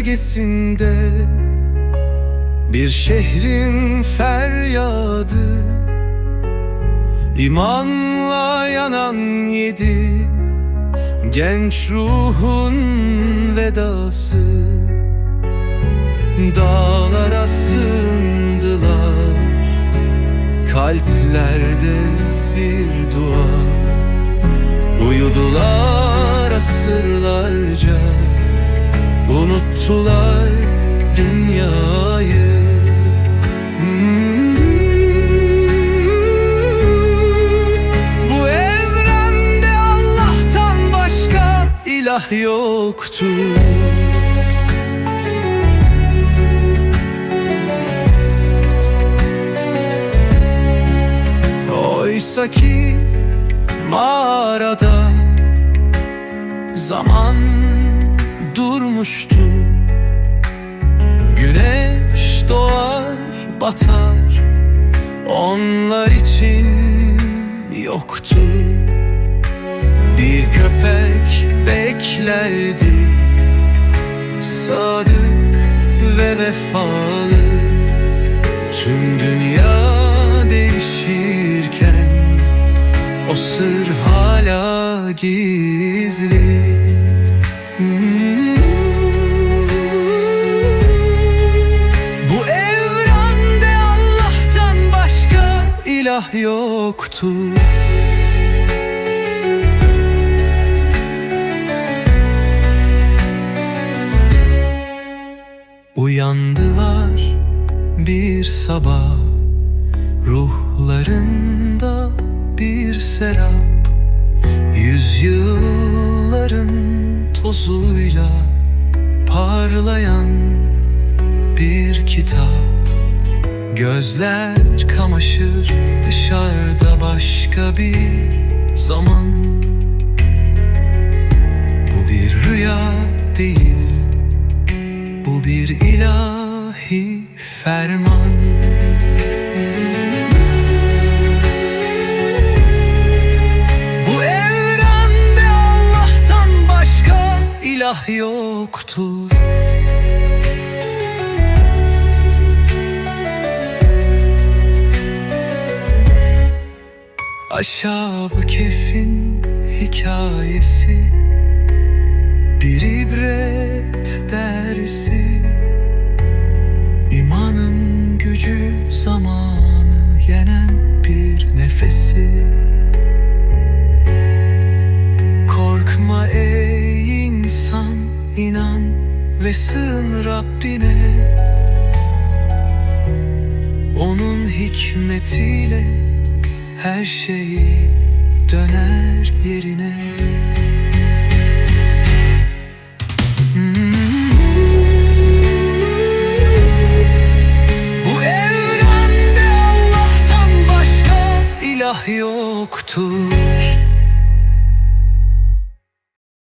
gölgesinde Bir şehrin feryadı İmanla yanan yedi Genç ruhun vedası. Dağlara sığındılar Kalplerde bir dua. Uyudular asırlarca Unuttular dünyayı. Hmm. Bu evrende Allah'tan başka ilah yoktur. Oysa ki mağarada zaman durmuştu Güneş doğar batar. Onlar için yoktu Bir köpek beklerdi. Sadık ve vefalı. Tüm dünya değişirken o sır hala gizli ilah yoktur Uyandılar bir sabah Ruhlarında bir serap. Yüzyılların tozuyla Parlayan bir kitap Gözler kamaşır dışarıda başka bir zaman. Bu bir rüya değil Bu bir ilahi ferman. Bu evrende Allah'tan başka ilah yoktur Aşağı kefin hikayesi. Bir ibret dersi. İmanın gücü zamanı yenen bir nefesi. Korkma ey insan inan ve sığın Rabbine. Onun hikmetiyle her şeyi döner yerine. Hmm. Bu evrende Allah'tan başka ilah yoktur